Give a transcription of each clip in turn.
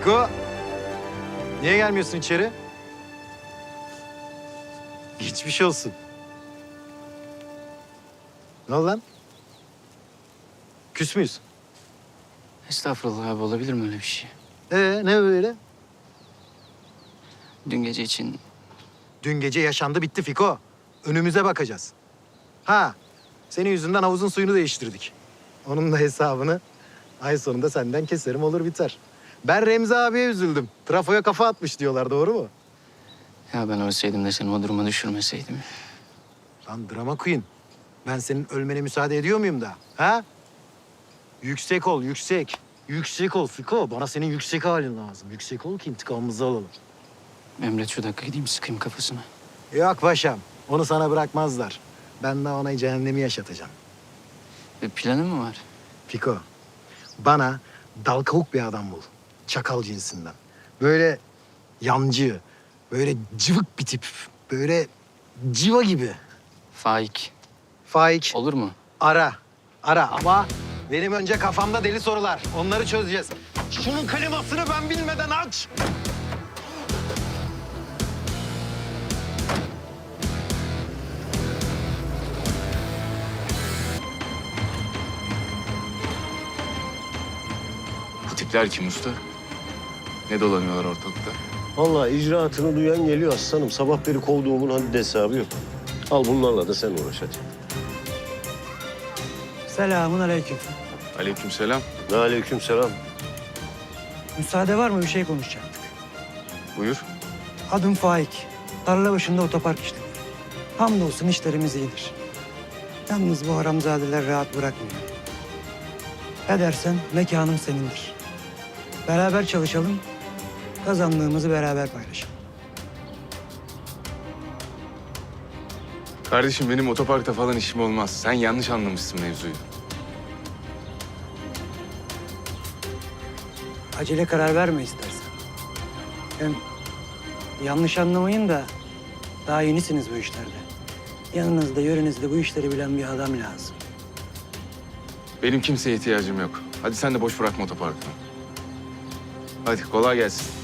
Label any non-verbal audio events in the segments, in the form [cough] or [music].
Fiko. Niye gelmiyorsun içeri? Geçmiş olsun. Ne oldu lan? Küs müyüz? Estağfurullah abi olabilir mi öyle bir şey? Ee ne böyle? Dün gece için Dün gece yaşandı bitti Fiko. Önümüze bakacağız. Ha, senin yüzünden havuzun suyunu değiştirdik. Onun da hesabını ay sonunda senden keserim olur biter. Ben Remzi abiye üzüldüm. Trafoya kafa atmış diyorlar doğru mu? ya ben ölseydim de seni o duruma düşürmeseydim. Lan drama queen. Ben senin ölmene müsaade ediyor muyum da? Ha? Yüksek ol, yüksek. Yüksek ol Fiko. Bana senin yüksek halin lazım. Yüksek ol ki intikamımızı alalım. Emret şu dakika gideyim sıkayım kafasına. Yok paşam. Onu sana bırakmazlar. Ben de ona cehennemi yaşatacağım. Bir planın mı var? Fiko, bana dal kavuk bir adam bul. Çakal cinsinden. Böyle yancı, böyle cıvık bir tip. Böyle civa gibi. Faik. Faik, Olur mu? ara. Ara ama benim önce kafamda deli sorular. Onları çözeceğiz. Şunun klimasını ben bilmeden aç. Bu tipler kim usta? Ne dolanıyorlar ortalıkta? Vallahi icraatını duyan geliyor aslanım. Sabah beri kovduğumun haddi hesabı yok. Al bunlarla da sen uğraş hadi. Selamun aleyküm. Aleykümselam. Ve aleyküm selam. Müsaade var mı? Bir şey konuşacaktık. Buyur. Adım Faik. Tarla başında otopark işlemi. Hamdolsun işlerimiz iyidir. Yalnız bu haramzadeler rahat bırakmıyor. Ne dersen mekanım senindir. Beraber çalışalım, kazandığımızı beraber paylaşalım. Kardeşim benim otoparkta falan işim olmaz. Sen yanlış anlamışsın mevzuyu. Acele karar verme istersen. Hem yanlış anlamayın da daha yenisiniz bu işlerde. Yanınızda, yörenizde bu işleri bilen bir adam lazım. Benim kimseye ihtiyacım yok. Hadi sen de boş bırakma otoparkı. Hadi kolay gelsin.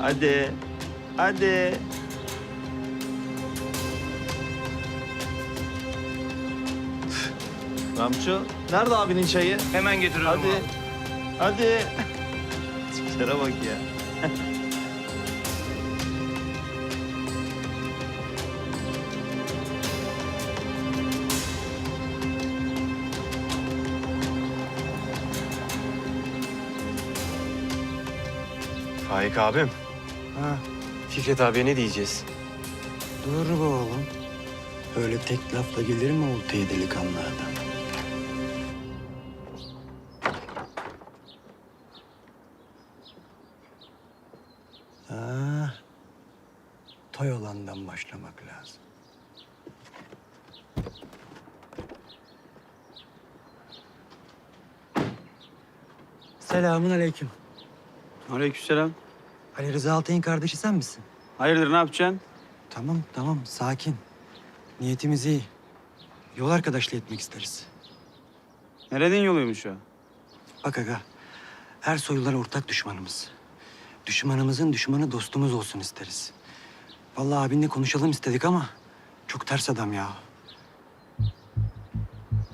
Hadi. Hadi. Ramço, nerede abinin çayı? Hemen getiriyorum Hadi. Hadi. Tiplere bak ya. Faik abim, Ha, Fikret abiye ne diyeceğiz? dur be oğlum. Öyle tek lafla gelir mi oltaya delikanlı adam? Ha, toy olandan başlamak lazım. Selamun aleyküm. Aleykümselam. Ali Rıza Altay'ın kardeşi sen misin? Hayırdır ne yapacaksın? Tamam tamam sakin. Niyetimiz iyi. Yol arkadaşlığı etmek isteriz. Nereden yoluymuş o? Bak aga, Ersoylular ortak düşmanımız. Düşmanımızın düşmanı dostumuz olsun isteriz. Vallahi abinle konuşalım istedik ama çok ters adam ya.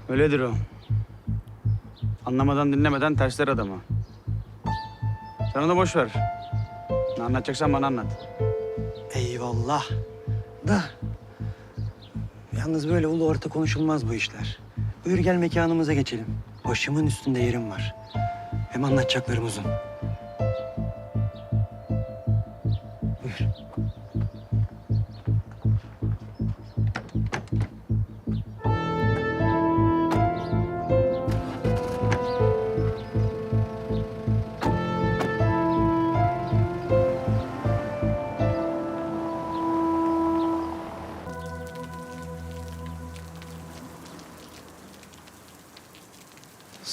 Öyledir o. Anlamadan dinlemeden tersler adamı. Sen onu boş ver. Ne anlatacaksan bana anlat. Eyvallah. Da yalnız böyle ulu orta konuşulmaz bu işler. Buyur gel mekanımıza geçelim. Başımın üstünde yerim var. Hem anlatacaklarım uzun.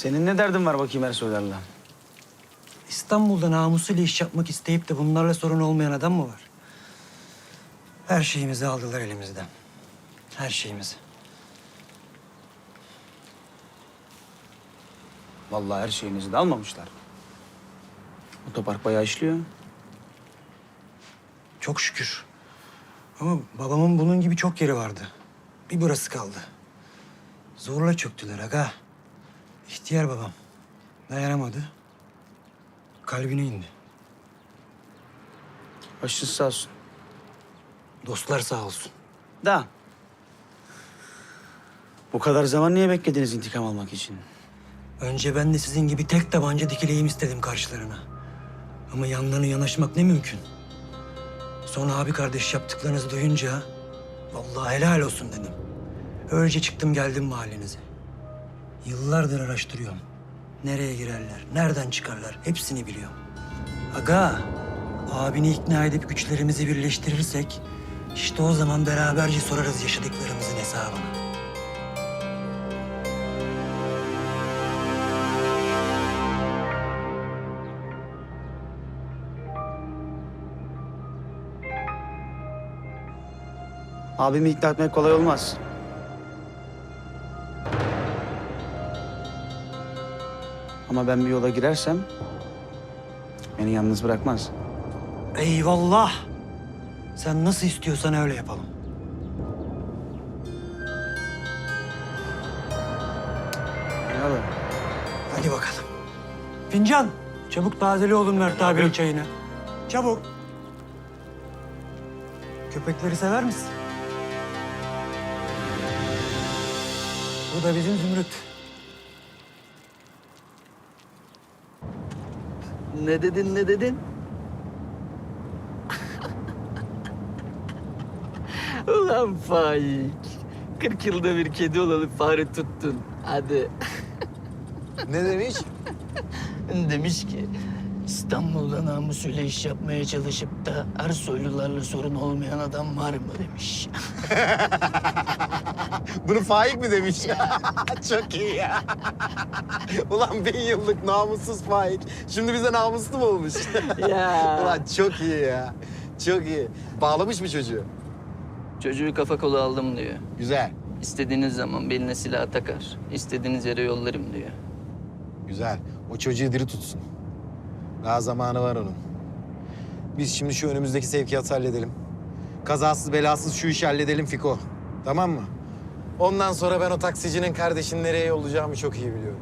Senin ne derdin var bakayım Ersoylarla? İstanbul'da namusuyla iş yapmak isteyip de bunlarla sorun olmayan adam mı var? Her şeyimizi aldılar elimizden. Her şeyimizi. Vallahi her şeyimizi de almamışlar. Otopark bayağı işliyor. Çok şükür. Ama babamın bunun gibi çok yeri vardı. Bir burası kaldı. Zorla çöktüler aga. İhtiyar babam. Dayanamadı. Kalbine indi. Başınız sağ olsun. Dostlar sağ olsun. Da. Bu kadar zaman niye beklediniz intikam almak için? Önce ben de sizin gibi tek tabanca dikileyim istedim karşılarına. Ama yanlarına yanaşmak ne mümkün. Sonra abi kardeş yaptıklarınızı duyunca vallahi helal olsun dedim. Öylece çıktım geldim mahallenize. Yıllardır araştırıyorum. Nereye girerler, nereden çıkarlar hepsini biliyorum. Aga, abini ikna edip güçlerimizi birleştirirsek işte o zaman beraberce sorarız yaşadıklarımızın hesabını. Abimi ikna etmek kolay olmaz. Ama ben bir yola girersem beni yalnız bırakmaz. Eyvallah. Sen nasıl istiyorsan öyle yapalım. Eyvallah. Hadi bakalım. Fincan, çabuk tazeli oğlum Mert abinin çayını. Çabuk. Köpekleri sever misin? Bu da bizim Zümrüt. Ne dedin ne dedin? Ulan Faik. 40 yılda bir kedi olalı fare tuttun. Hadi. Ne demiş? Demiş ki İstanbul'da namusuyla iş yapmaya çalışıp da Ersoylularla sorun olmayan adam var mı demiş. [laughs] [laughs] Bunu Faik mi demiş? [laughs] Çok iyi ya. [laughs] Ulan bin yıllık namussuz Faik. Şimdi bize namuslu mu olmuş? ya. Ulan çok iyi ya. Çok iyi. Bağlamış mı çocuğu? Çocuğu kafa kolu aldım diyor. Güzel. İstediğiniz zaman beline silah takar. istediğiniz yere yollarım diyor. Güzel. O çocuğu diri tutsun. Daha zamanı var onun. Biz şimdi şu önümüzdeki sevkiyatı halledelim. Kazasız belasız şu işi halledelim Fiko. Tamam mı? Ondan sonra ben o taksicinin kardeşini nereye yollayacağımı çok iyi biliyorum.